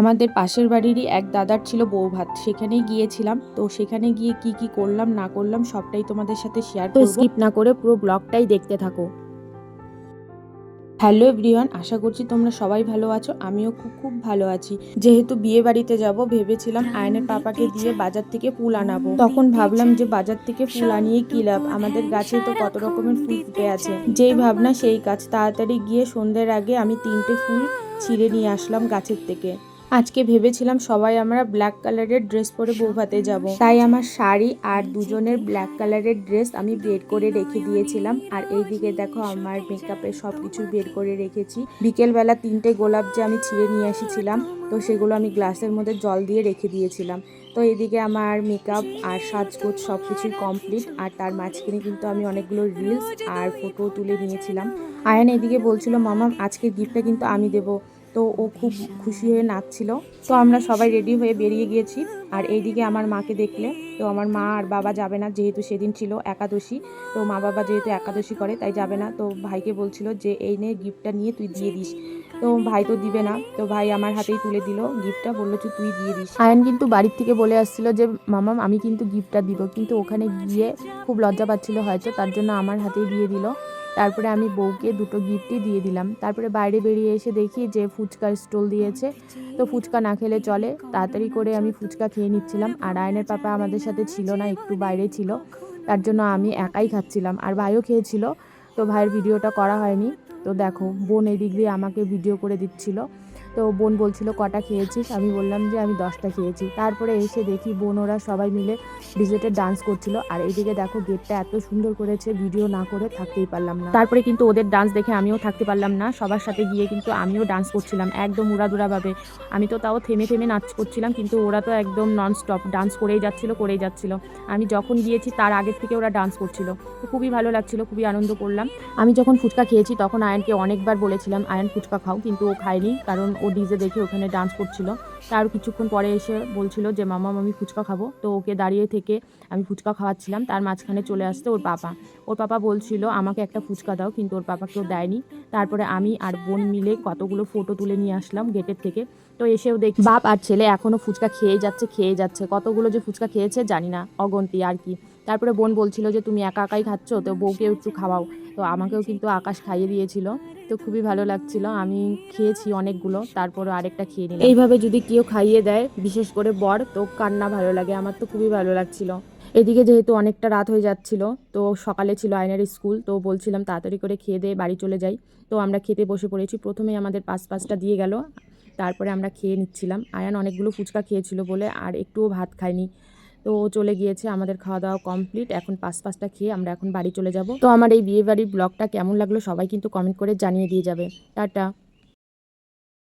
আমাদের পাশের বাড়িরই এক দাদার ছিল বউ ভাত। সেখানেই গিয়েছিলাম। তো সেখানে গিয়ে কি কি করলাম না করলাম সবটাই তোমাদের সাথে শেয়ার তো করব। স্কিপ না করে পুরো ব্লগটাই দেখতে থাকো। হ্যালো এভরিওয়ান আশা করছি তোমরা সবাই ভালো আছো। আমিও খুব খুব ভালো আছি। যেহেতু বিয়ে বাড়িতে যাব ভেবেছিলাম আয়নের পাপাকে দিয়ে বাজার থেকে ফুল আনাবো। তখন ভাবলাম যে বাজার থেকে ফুল আনিয়ে কি লাভ? আমাদের গাছে তো কত রকমের ফুল ফুটে আছে। যেই ভাবনা সেই কাজ। তাড়াতাড়ি গিয়ে সন্ধ্যের আগে আমি তিনটে ফুল ছিঁড়ে নিয়ে আসলাম গাছের থেকে। আজকে ভেবেছিলাম সবাই আমরা ব্ল্যাক কালারের ড্রেস পরে বৌভাতে যাব। তাই আমার শাড়ি আর দুজনের ব্ল্যাক কালারের ড্রেস আমি বের করে রেখে দিয়েছিলাম। আর এইদিকে দেখো আমার মেকআপের সব কিছু বের করে রেখেছি। বিকেলবেলা তিনটে গোলাপ যে আমি ছিঁড়ে নিয়ে এসেছিলাম, তো সেগুলো আমি গ্লাসের মধ্যে জল দিয়ে রেখে দিয়েছিলাম। তো এদিকে আমার মেকআপ আর সাজগোজ সব কিছুই কমপ্লিট আর তার মাঝখানে কিন্তু আমি অনেকগুলো রিলস আর ফটো তুলে নিয়েছিলাম। আয়ান এদিকে বলছিল, মামা, আজকের গিফটটা কিন্তু আমি দেবো। তো ও খুব খুশি হয়ে নাচছিল। তো আমরা সবাই রেডি হয়ে বেরিয়ে গিয়েছি। আর এইদিকে আমার মাকে দেখলে, তো আমার মা আর বাবা যাবে না, যেহেতু সেদিন ছিল একাদশী। তো মা বাবা যেহেতু একাদশী করে, তাই যাবে না। তো ভাইকে বলছিল যে, এই নে গিফটটা নিয়ে তুই দিয়ে দিস। তো ভাই তো দিবে না। তো ভাই আমার হাতেই তুলে দিল গিফটটা বলল যে, তুই দিয়ে দিস। আয়ন কিন্তু বাড়ির থেকে বলে আসছিল যে মামাম আমি কিন্তু গিফটটা দিব। কিন্তু ওখানে গিয়ে খুব লজ্জা পাচ্ছিল হয়তো, তার জন্য আমার হাতেই দিয়ে দিল। তারপরে আমি বউকে দুটো গিফটই দিয়ে দিলাম। তারপরে বাইরে বেরিয়ে এসে দেখি যে ফুচকার স্টল দিয়েছে। তো ফুচকা না খেলে চলে। তাড়াতাড়ি করে আমি ফুচকা খেয়ে নিচ্ছিলাম। আর আয়নের পাপা আমাদের সাথে ছিল না, একটু বাইরে ছিল। তার জন্য আমি একাই খাচ্ছিলাম। আর ভাইও খেয়েছিল। তো ভাইয়ের ভিডিওটা করা হয়নি। তো দেখো, বোন এদিক দিয়ে আমাকে ভিডিও করে দিচ্ছিল। তো বোন বলছিল, কটা খেয়েছিস? আমি বললাম যে, আমি দশটা খেয়েছি। তারপরে এসে দেখি বোন, ওরা সবাই মিলে ডিজেটে ডান্স করছিল। আর এইদিকে দেখো গেটটা এত সুন্দর করেছে, ভিডিও না করে থাকতেই পারলাম না। তারপরে কিন্তু ওদের ডান্স দেখে আমিও থাকতে পারলাম না। সবার সাথে গিয়ে কিন্তু আমিও ডান্স করছিলাম, একদম উড়াদুরাভাবে আমি তো তাও থেমে থেমে নাচ করছিলাম, কিন্তু ওরা তো একদম নন স্টপ ডান্স করেই যাচ্ছিল করেই যাচ্ছিল। আমি যখন গিয়েছি, তার আগের থেকে ওরা ডান্স করছিল। তো খুবই ভালো লাগছিল, খুবই আনন্দ করলাম। আমি যখন ফুচকা খেয়েছি, তখন আয়নকে অনেকবার বলেছিলাম, আয়ন, ফুচকা খাও। কিন্তু ও খায়নি, কারণ ও ডিজে দেখে ওখানে ডান্স করছিল। তার কিছুক্ষণ পরে এসে বলছিল যে, মামা, আমি ফুচকা খাব। তো ওকে দাঁড়িয়ে থেকে আমি ফুচকা খাওয়াচ্ছিলাম। তার মাঝখানে চলে আসতে ওর পাপা। ওর পাপা বলছিল, আমাকে একটা ফুচকা দাও। কিন্তু ওর পাপা কেউ দেয়নি। তারপরে আমি আর বোন মিলে কতগুলো ফটো তুলে নিয়ে আসলাম গেটের থেকে। তো এসেও দেখ বাপ আর ছেলে এখনও ফুচকা খেয়ে যাচ্ছে খেয়ে যাচ্ছে। কতগুলো যে ফুচকা খেয়েছে জানি না, অগন্তি আর কি। তারপরে বোন বলছিল যে, তুমি একা একাই খাচ্ছ, তো বউকেও একটু খাওয়াও। তো আমাকেও কিন্তু আকাশ খাইয়ে দিয়েছিল। তো খুবই ভালো লাগছিল। আমি খেয়েছি অনেকগুলো তারপরে আরেকটা খেয়ে নিলাম। এইভাবে যদি কেউ খাইয়ে দেয়, বিশেষ করে বর, তো কান্না ভালো লাগে, আমার তো খুবই ভালো লাগছিল। এদিকে যেহেতু অনেকটা রাত হয়ে যাচ্ছিল, তো সকালে ছিল আয়নার স্কুল, তো বলছিলাম তাড়াতাড়ি করে খেয়ে দিয়ে বাড়ি চলে যাই। তো আমরা খেতে বসে পড়েছি, প্রথমেই আমাদের পাঁচ পাঁচটা দিয়ে গেল, তারপরে আমরা খেয়ে নিচ্ছিলাম। আয়ান অনেকগুলো ফুচকা খেয়েছিল বলে আর একটুও ভাত খায়নি। তো ও চলে গিয়েছে, আমাদের খাওয়া দাওয়া কমপ্লিট এখন পাঁচ পাঁচটা খেয়ে আমরা এখন বাড়ি চলে যাব। তো আমার এই বিয়ে বাড়ির ব্লগটা কেমন লাগল সবাই কিন্তু কমেন্ট করে জানিয়ে দিয়ে যাবে। টাটা।